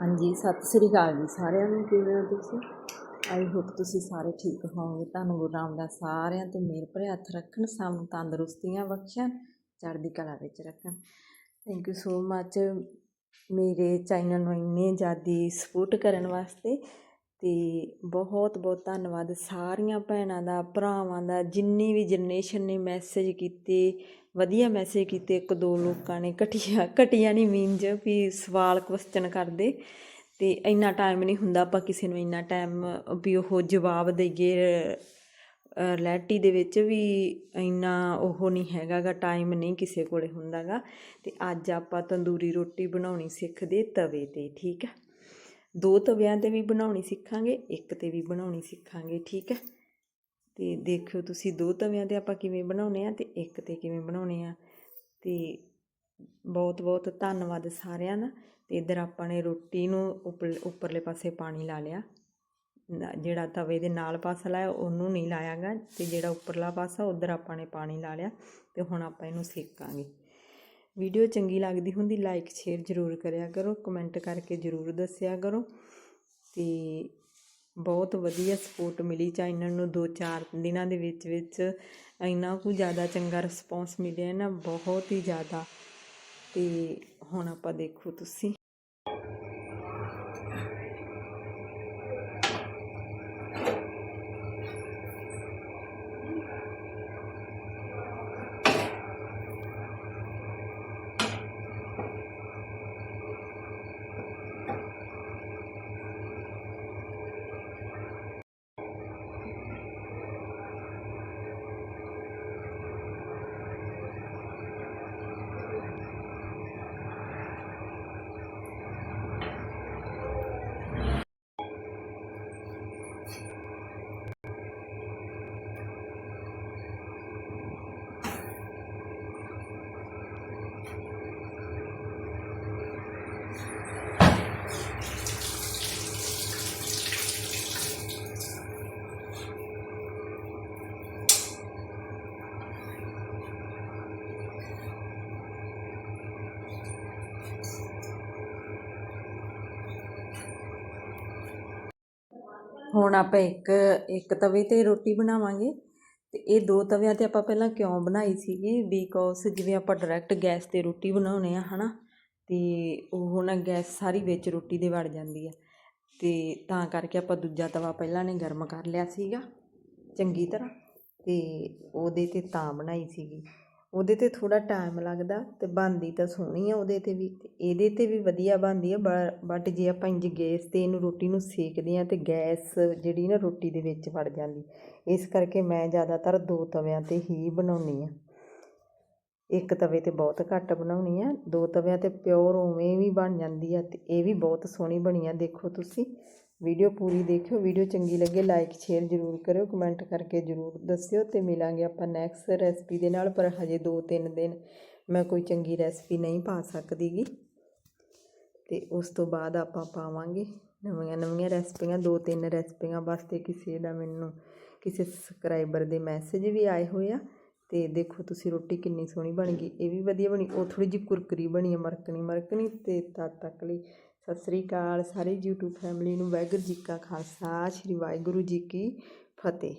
ਹਾਂਜੀ, ਸਤਿ ਸ੍ਰੀ ਅਕਾਲ ਜੀ ਸਾਰਿਆਂ ਨੂੰ, ਕਿਵੇਂ ਹੋ ਤੁਸੀਂ? ਆਈ ਹੋਪ ਤੁਸੀਂ ਸਾਰੇ ਠੀਕ ਹੋਵੋਗੇ। ਤੁਹਾਨੂੰ ਗੁਰੂ ਰਾਮਦਾਸ ਸਾਰਿਆਂ ਤੇ ਮਿਹਰ ਭਰੇ ਹੱਥ ਰੱਖਣ, ਸਭ ਨੂੰ ਤੰਦਰੁਸਤੀਆਂ ਬਖਸ਼ਣ, ਚੜ੍ਹਦੀ ਕਲਾ ਵਿੱਚ ਰੱਖਣ। ਥੈਂਕ ਯੂ ਸੋ ਮੱਚ ਮੇਰੇ ਚੈਨਲ ਨੂੰ ਇੰਨੇ ਜ਼ਿਆਦਾ ਸਪੋਰਟ ਕਰਨ ਵਾਸਤੇ ਅਤੇ ਬਹੁਤ ਬਹੁਤ ਧੰਨਵਾਦ ਸਾਰੀਆਂ ਭੈਣਾਂ ਦਾ, ਭਰਾਵਾਂ ਦਾ, ਜਿੰਨੀ ਵੀ ਜਨਰੇਸ਼ਨ ਨੇ ਮੈਸੇਜ ਕੀਤੇ, ਵਧੀਆ ਮੈਸੇਜ ਕੀਤੇ, ਇੱਕ ਦੋ ਲੋਕਾਂ ਨੇ ਘਟੀਆ ਘਟੀਆ ਨਹੀਂ ਮੀਨਜ ਵੀ ਸਵਾਲ ਕੁਐਸਚਨ ਕਰਦੇ ਅਤੇ ਇੰਨਾ ਟਾਈਮ ਨਹੀਂ ਹੁੰਦਾ ਆਪਾਂ ਕਿਸੇ ਨੂੰ ਇੰਨਾ ਟਾਈਮ ਵੀ ਉਹ ਜਵਾਬ ਦੇਈਏ ਰਿਐਲਿਟੀ ਦੇ ਵਿੱਚ ਵੀ ਇੰਨਾ ਉਹ ਨਹੀਂ ਹੈਗਾਗਾ ਟਾਈਮ ਨਹੀਂ ਕਿਸੇ ਕੋਲੇ ਹੁੰਦਾਗਾ ਅਤੇ ਅੱਜ ਆਪਾਂ ਤੰਦੂਰੀ ਰੋਟੀ ਬਣਾਉਣੀ ਸਿੱਖਦੇ ਤਵੇ ਤੇ, ਠੀਕ ਹੈ ਦੋ ਤਵਿਆਂ ਤੇ ਵੀ ਬਣਾਉਣੀ ਸਿੱਖਾਂਗੇ, ਇੱਕ ਤੇ ਵੀ ਬਣਾਉਣੀ ਸਿੱਖਾਂਗੇ, ਠੀਕ ਹੈ? ਤੇ ਦੇਖਿਓ ਤੁਸੀਂ ਦੋ ਤਵਿਆਂ ਤੇ ਆਪਾਂ ਕਿਵੇਂ ਬਣਾਉਨੇ ਆ ਤੇ ਇੱਕ ਤੇ ਕਿਵੇਂ ਬਣਾਉਣੇ ਆ। ਤੇ ਬਹੁਤ ਬਹੁਤ ਧੰਨਵਾਦ ਸਾਰਿਆਂ ਦਾ। ਤੇ ਇਧਰ ਆਪਾਂ ਨੇ ਰੋਟੀ ਨੂੰ ਉੱਪਰ ਉੱਪਰਲੇ ਪਾਸੇ ਪਾਣੀ ਲਾ ਲਿਆ। ਜਿਹੜਾ ਤਵੇ ਦੇ ਨਾਲ ਪਾਸਾ ਲਾਇਆ, ਉਹਨੂੰ ਨਹੀਂ ਲਾਇਆਗਾ। ਤੇ ਜਿਹੜਾ ਉੱਪਰਲਾ ਪਾਸਾ, ਉਧਰ ਆਪਾਂ ਨੇ ਪਾਣੀ ਲਾ ਲਿਆ। ਤੇ ਹੁਣ ਆਪਾਂ ਇਹਨੂੰ ਸੇਕਾਂਗੇ। ਵੀਡੀਓ ਚੰਗੀ ਲੱਗਦੀ ਹੁੰਦੀ ਲਾਈਕ ਸ਼ੇਅਰ ਜ਼ਰੂਰ ਕਰਿਆ ਕਰੋ ਕਮੈਂਟ ਕਰਕੇ ਜ਼ਰੂਰ ਦੱਸਿਆ ਕਰੋ। ਤੇ ਬਹੁਤ ਵਧੀਆ ਸਪੋਰਟ ਮਿਲੀ ਚੈਨਲ ਨੂੰ 2-4 ਦਿਨਾਂ ਦੇ ਵਿੱਚ ਵਿੱਚ। ਇੰਨਾ ਕੁ ਜ਼ਿਆਦਾ ਚੰਗਾ ਰਿਸਪੌਂਸ ਮਿਲਿਆ ਨਾ, ਬਹੁਤ ਹੀ ਜ਼ਿਆਦਾ। ਤੇ ਹੁਣ ਆਪਾਂ ਦੇਖੋ ਤੁਸੀਂ। ਹੁਣ ਆਪਾਂ ਇੱਕ ਇੱਕ ਤਵੇ ਤੇ ਰੋਟੀ ਬਣਾਵਾਂਗੇ। ਤੇ ਇਹ ਦੋ ਤਵਿਆਂ ਤੇ ਆਪਾਂ ਪਹਿਲਾਂ ਕਿਉਂ ਬਣਾਈ ਸੀਗੀ? ਬੀਕੌਜ਼ ਜਿਵੇਂ ਆਪਾਂ ਡਾਇਰੈਕਟ ਗੈਸ ਤੇ ਰੋਟੀ ਬਣਾਉਨੇ ਆ ਹਨਾ? ਤੇ ਉਹ ਨਾ ਗੈਸ ਸਾਰੀ ਵਿੱਚ ਰੋਟੀ ਦੇ ਵੜ ਜਾਂਦੀ ਆ। ਤੇ ਤਾਂ ਕਰਕੇ ਆਪਾਂ ਦੂਜਾ ਤਵਾ ਪਹਿਲਾਂ ਨੇ ਗਰਮ ਕਰ ਲਿਆ ਸੀਗਾ, ਚੰਗੀ ਤਰ੍ਹਾਂ। ਤੇ ਉਹਦੇ ਤੇ ਤਾਂ ਬਣਾਈ ਸੀਗੀ। ਉਹਦੇ ਤੇ ਥੋੜਾ ਟਾਈਮ ਲੱਗਦਾ ਤੇ ਬਣਦੀ ਤਾਂ ਸੋਹਣੀ ਆ ਉਹਦੇ ਤੇ ਵੀ ਇਹਦੇ ਤੇ ਵੀ ਵਧੀਆ ਬਣਦੀ ਆ ਬਟ ਜੇ ਆਪਾਂ ਇੰਜ ਗੈਸ ਤੇ ਇਹਨੂੰ ਰੋਟੀ ਨੂੰ ਸੇਕਦੇ ਆ ਤੇ ਗੈਸ ਜਿਹੜੀ ਨਾ ਰੋਟੀ ਦੇ ਵਿੱਚ ਵੜ ਜਾਂਦੀ, ਇਸ ਕਰਕੇ ਮੈਂ ਜ਼ਿਆਦਾਤਰ ਦੋ ਤਵਿਆਂ ਤੇ ਹੀ ਬਣਾਉਣੀ ਆ। ਇੱਕ ਤਵੇ ਤੇ ਬਹੁਤ ਘੱਟ ਬਣਾਉਣੀ ਆ, ਦੋ ਤਵਿਆਂ ਤੇ ਪਿਓਰ ਉਵੇਂ ਵੀ ਬਣ ਜਾਂਦੀ ਆ ਤੇ ਇਹ ਵੀ ਬਹੁਤ ਸੋਹਣੀ ਬਣੀ ਆ, ਦੇਖੋ ਤੁਸੀਂ। ਵੀਡੀਓ ਪੂਰੀ ਦੇਖਿਓ, ਵੀਡੀਓ ਚੰਗੀ ਲੱਗੇ ਲਾਈਕ ਸ਼ੇਅਰ ਜ਼ਰੂਰ ਕਰਿਓ ਕਮੈਂਟ ਕਰਕੇ ਜ਼ਰੂਰ ਦੱਸਿਓ ਤੇ ਮਿਲਾਂਗੇ ਆਪਾਂ ਨੈਕਸਟ ਰੈਸਪੀ ਦੇ ਨਾਲ, ਪਰ ਹਜੇ 2-3 ਦਿਨ ਮੈਂ ਕੋਈ ਚੰਗੀ ਰੈਸਪੀ ਨਹੀਂ ਪਾ ਸਕਦੀਗੀ। ਤੇ ਉਸ ਤੋਂ ਬਾਅਦ ਆਪਾਂ ਪਾਵਾਂਗੇ ਨਵੀਆਂ ਨਵੀਆਂ ਰੈਸਪੀਆਂ, ਦੋ ਤਿੰਨ ਰੈਸਪੀਆਂ ਵਾਸਤੇ ਕਿਸੇ ਦਾ ਮੈਨੂੰ ਕਿਸੇ ਸਬਸਕ੍ਰਾਈਬਰ ਦੇ ਮੈਸੇਜ ਵੀ ਆਏ ਹੋਏ ਆ। ਤੇ ਦੇਖੋ ਤੁਸੀਂ ਰੋਟੀ ਕਿੰਨੀ ਸੋਹਣੀ ਬਣ ਗਈ, ਇਹ ਵੀ ਵਧੀਆ ਬਣੀ, ਉਹ ਥੋੜੀ ਜਿਹੀ ਕੁਰਕਰੀ ਬਣੀ ਆ, ਮਰਕਣੀ ਮਰਕਣੀ ਤੇ ਤਦ ਤੱਕ ਲਈ ਸਤਿ ਸ੍ਰੀ ਅਕਾਲ। ਸਾਰੇ YouTube ਫੈਮਿਲੀ ਨੂੰ ਵਾਹਿਗੁਰੂ ਜੀ ਕਾ ਖਾਲਸਾ, ਸ੍ਰੀ ਵਾਹਿਗੁਰੂ ਜੀ ਕੀ ਫਤਿਹ।